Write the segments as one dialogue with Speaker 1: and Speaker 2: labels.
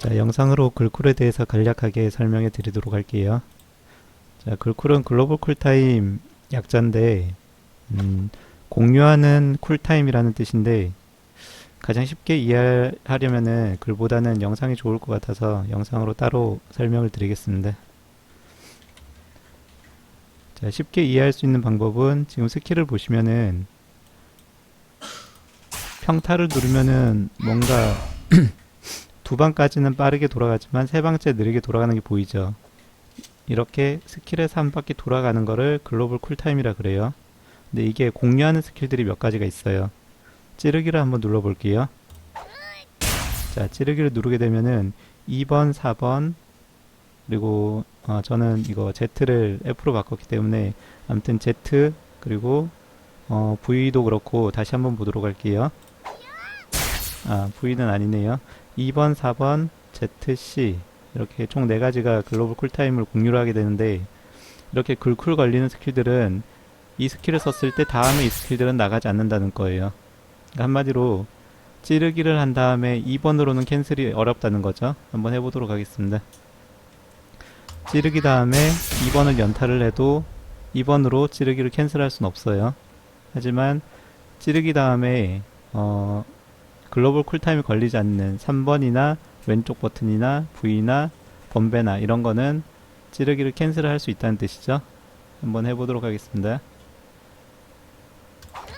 Speaker 1: 자, 영상으로 글쿨에 대해서 간략하게 설명해 드리도록 할게요. 자, 글쿨은 글로벌 쿨타임 약자인데, 음, 공유하는 쿨타임이라는 뜻인데, 가장 쉽게 이해하려면은 글보다는 영상이 좋을 것 같아서 영상으로 따로 설명을 드리겠습니다. 자, 쉽게 이해할 수 있는 방법은 지금 스킬을 보시면은 평타를 누르면은 뭔가 두 방까지는 빠르게 돌아가지만 세 방째 느리게 돌아가는 게 보이죠. 이렇게 스킬에서 한 바퀴 돌아가는 거를 글로벌 쿨타임이라 그래요. 근데 이게 공유하는 스킬들이 몇 가지가 있어요. 찌르기를 한번 눌러볼게요. 자, 찌르기를 누르게 되면은 2번, 4번, 그리고 어, 저는 이거 Z를 F로 바꿨기 때문에 아무튼 Z 그리고 어, V도 그렇고 다시 한번 보도록 할게요. 아, V는 아니네요. 2번, 4번, ZC 이렇게 총네 가지가 글로벌 쿨타임을 공유를 하게 되는데 이렇게 글쿨 걸리는 스킬들은 이 스킬을 썼을 때 다음에 이 스킬들은 나가지 않는다는 거예요. 그러니까 한마디로 찌르기를 한 다음에 2번으로는 캔슬이 어렵다는 거죠. 한번 해보도록 하겠습니다. 찌르기 다음에 2번을 연타를 해도 2번으로 찌르기를 캔슬할 수는 없어요. 하지만 찌르기 다음에 어, 글로벌 쿨타임이 걸리지 않는 3번이나 왼쪽 버튼이나 V나 번배나 이런 거는 찌르기를 캔슬을 할 수 있다는 뜻이죠. 한번 해보도록 하겠습니다.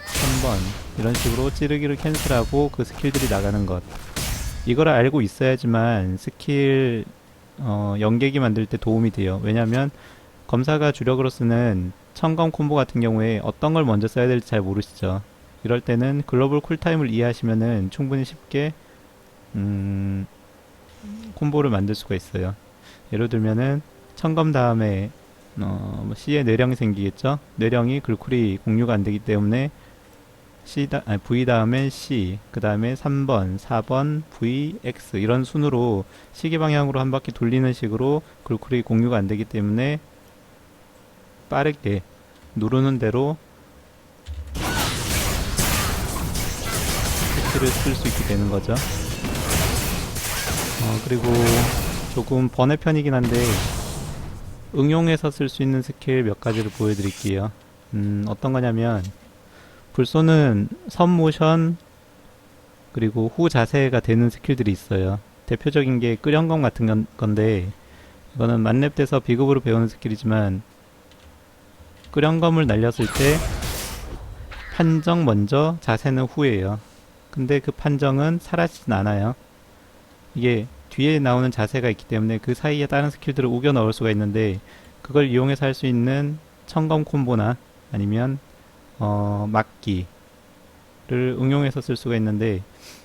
Speaker 1: 3번 이런 식으로 찌르기를 캔슬하고 그 스킬들이 나가는 것 이걸 알고 있어야지만 스킬 어, 연계기 만들 때 도움이 돼요. 왜냐하면 검사가 주력으로 쓰는 청검 콤보 같은 경우에 어떤 걸 먼저 써야 될지 잘 모르시죠. 이럴 때는 글로벌 쿨타임을 이해하시면은 충분히 쉽게 음, 콤보를 만들 수가 있어요. 예를 들면은 청검 다음에 어, 뭐 C에 뇌령이 생기겠죠. 뇌령이 글쿨이 공유가 안 되기 때문에 C 다, 아니, V 다음에 C, 그 다음에 3번, 4번, V, X 이런 순으로 시계 방향으로 한 바퀴 돌리는 식으로 글쿨이 공유가 안 되기 때문에 빠르게 누르는 대로 스킬을 쓸 수 있게 되는 거죠. 어, 그리고 조금 번외 편이긴 한데 응용해서 쓸 수 있는 스킬 몇 가지를 보여드릴게요. 음, 어떤 거냐면 불소는 선 모션 그리고 후 자세가 되는 스킬들이 있어요. 대표적인 게 끄령검 같은 건, 건데 이거는 만렙 돼서 비급으로 배우는 스킬이지만 끄령검을 날렸을 때 판정 먼저 자세는 후예요. 근데 그 판정은 사라지진 않아요. 이게 뒤에 나오는 자세가 있기 때문에 그 사이에 다른 스킬들을 우겨 넣을 수가 있는데 그걸 이용해서 할 수 있는 청검 콤보나 아니면 어, 막기를 응용해서 쓸 수가 있는데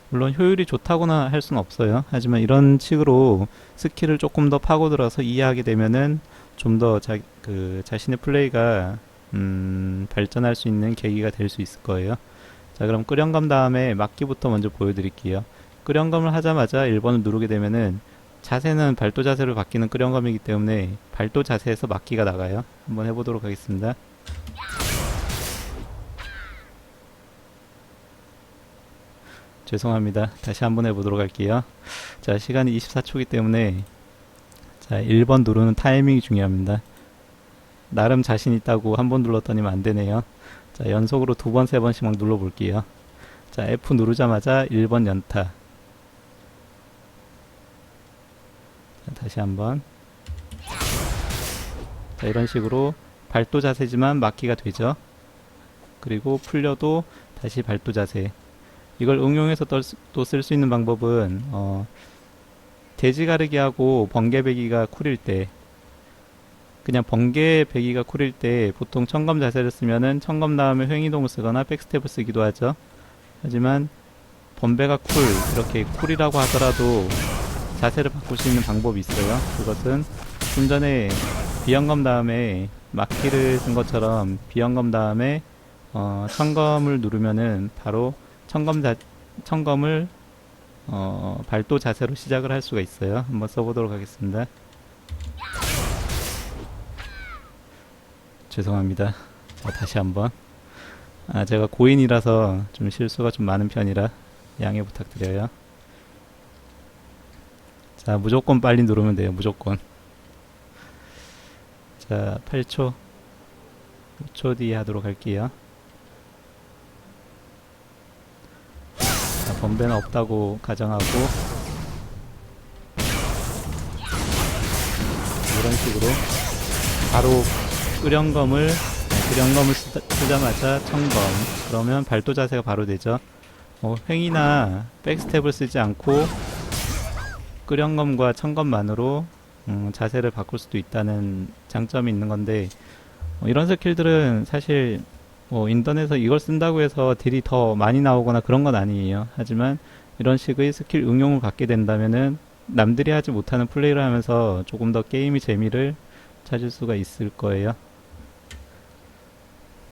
Speaker 1: 물론 효율이 좋다고나 할 수는 없어요. 하지만 이런 식으로 스킬을 조금 더 파고들어서 이해하게 되면은 좀 더 자, 그 자신의 플레이가 음, 발전할 수 있는 계기가 될 수 있을 거예요. 자, 그럼 끄령검 다음에 막기부터 먼저 보여드릴게요. 끄령검을 하자마자 1번을 누르게 되면은 자세는 발도 자세로 바뀌는 끄령검이기 때문에 발도 자세에서 막기가 나가요. 한번 해보도록 하겠습니다. 죄송합니다. 다시 한번 해보도록 할게요. 자, 시간이 24초이기 때문에 자, 1번 누르는 타이밍이 중요합니다. 나름 자신 있다고 한 번 눌렀더니만 안 되네요. 자, 연속으로 두 번, 세 번씩 막 눌러볼게요. 자, F 누르자마자 1번 연타. 자, 다시 한번. 자, 이런 식으로 발도 자세지만 막기가 되죠. 그리고 풀려도 다시 발도 자세. 이걸 응용해서 또 쓸 수 있는 방법은 어, 돼지 가르기하고 번개 배기가 쿨일 때 그냥 번개 배기가 쿨일 때 보통 청검 자세를 쓰면은 청검 다음에 횡이동을 쓰거나 백스텝을 쓰기도 하죠. 하지만 번배가 쿨 이렇게 쿨이라고 하더라도 자세를 바꿀 수 있는 방법이 있어요. 그것은 좀 전에 비연검 다음에 막기를 쓴 것처럼 비연검 다음에 어, 청검을 누르면은 바로 청검 자, 청검을 어, 발도 자세로 시작을 할 수가 있어요. 한번 써보도록 하겠습니다. 죄송합니다. 자, 다시 한번. 아, 제가 고인이라서 좀 실수가 좀 많은 편이라 양해 부탁드려요. 자, 무조건 빨리 누르면 돼요. 무조건. 자, 8초. 5초 뒤에 하도록 할게요. 자, 번배는 없다고 가정하고 이런 식으로 바로 끄령검을 끄령검을 쓰, 쓰자마자 청검 그러면 발도 자세가 바로 되죠. 어, 횡이나 백스텝을 쓰지 않고 끄령검과 청검만으로 음, 자세를 바꿀 수도 있다는 장점이 있는 건데 어, 이런 스킬들은 사실 뭐 인터넷에서 이걸 쓴다고 해서 딜이 더 많이 나오거나 그런 건 아니에요. 하지만 이런 식의 스킬 응용을 받게 된다면은 남들이 하지 못하는 플레이를 하면서 조금 더 게임의 재미를 찾을 수가 있을 거예요.